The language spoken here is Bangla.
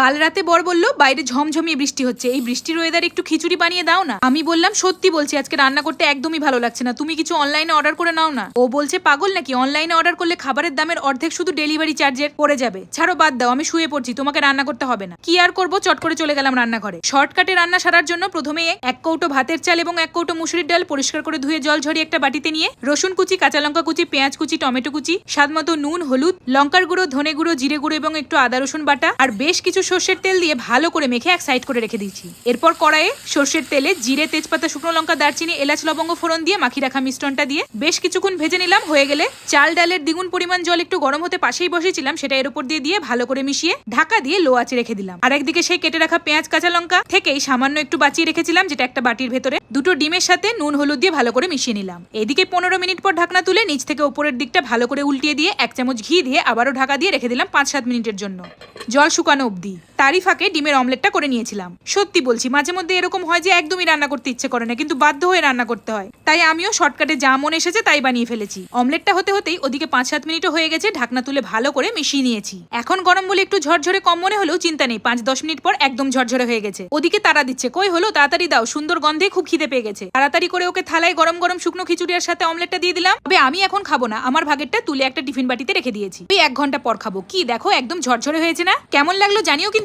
কাল রাতে বর বলল, বাইরে ঝমঝমিয়ে বৃষ্টি হচ্ছে। এই বৃষ্টির ওয়েদার একটু খিচুড়ি বানিয়ে দাও না। আমি বললাম, সত্যি বলছি, আজকে রান্না করতে একদমই ভালো লাগছে না। তুমি কিছু অনলাইনে অর্ডার করে নাও না। ও বলছে, পাগল নাকি? অনলাইনে অর্ডার করলে খাবারের দামের অর্ধেক শুধু ডেলিভারি চার্জের পড়ে যাবে। ছাড়ো, বাদ দাও, আমি শুয়ে পড়ছি, তোমাকে রান্না করতে হবে না। কি আর করব? চট করে চলে গেলাম রান্নাঘরে। শর্টকাটে রান্না সারার জন্য প্রথমে এক কৌটো ভাতের চাল এবং এক কৌটো মুসুরির ডাল পরিষ্কার করে ধুয়ে জল ঝরিয়ে একটা বাটিতে নিয়ে রসুন কুচি, কাঁচা লঙ্কা কুচি, পেঁয়াজ কুচি, টমেটো কুচি, স্বাদ মতো নুন, হলুদ, লঙ্কার গুঁড়ো, ধনে গুঁড়ো, জিরে গুঁড়ো এবং একটু আদা রসুন বাটা আর বেশ কিছু সর্ষের তেল দিয়ে ভালো করে মেখে এক সাইড করে রেখে দিয়েছি। এরপর কড়াইয়ে সর্ষের তেলে জিরে, তেজপাতা, শুকনো লঙ্কা, দারচিনি, এলাচ, লবঙ্গ ফোড়ন দিয়ে মাখি রাখা মিশ্রণটা দিয়ে বেশ কিছুক্ষণ ভেজে নিলাম। হয়ে গেলে চাল ডালের দ্বিগুণ পরিমাণ জল একটু গরম হতে পাশেই বসেছিলাম, সেটা এর উপর দিয়ে দিয়ে ভালো করে মিশিয়ে ঢাকা দিয়ে লো আঁচে রেখে দিলাম। আর একদিকে সেই কেটে রাখা পেঁয়াজ, কাঁচা লঙ্কা থেকেই সামান্য একটু বাঁচিয়ে রেখেছিলাম, যেটা একটা বাটির ভেতরে। দুটো ডিমের সাথে নুন, হলুদ দিয়ে ভালো করে মিশিয়ে নিলাম। এদিকে পনেরো মিনিট পর ঢাকনা তুলে নিচ থেকে উপরের দিকটা ভালো করে উল্টিয়ে দিয়ে এক চামচ ঘি দিয়ে আবারও ঢাকা দিয়ে রেখে দিলাম পাঁচ সাত মিনিটের জন্য। জল শুকানো অবধি। Bye. তারই ফাঁকে ডিমের অমলেটটা করে নিয়েছিলাম। সত্যি বলছি, মাঝে মধ্যে এরকম হয় যে একদমই রান্না করতে ইচ্ছে করে না, কিন্তু বাধ্য হয়ে রান্না করতে হয়। তাই আমিও শর্টকাটে যা মনে এসেছে তাই বানিয়ে ফেলেছি। অমলেটটা হতে হতেই ওদিকে পাঁচ সাত মিনিটও হয়ে গেছে, ঢাকনা তুলে ভালো করে মিশিয়ে নিয়েছি। এখন গরম বলে একটু ঝরঝরে কম মনে হলেও চিন্তা নেই, পাঁচ দশ মিনিট পর একদম ঝরঝরে হয়ে গেছে। ওদিকে তারা দিচ্ছে, কই হলো? তাড়াতাড়ি দাও, সুন্দর গন্ধে খুব খিদে পেয়ে গেছে। তাড়াতাড়ি করে ওকে থালায় গরম গরম শুকনো খিচুড়ির সাথে অমলেটটা দিয়ে দিলাম। তবে আমি এখন খাব না, আমার ভাগেরটা তুলে একটা টিফিন বাটিতে রেখে দিয়েছি। ওই এক ঘণ্টা পর খাব। কি দেখো, একদম ঝরঝরে হয়েছে না? কেমন লাগল জানিও কিন্তু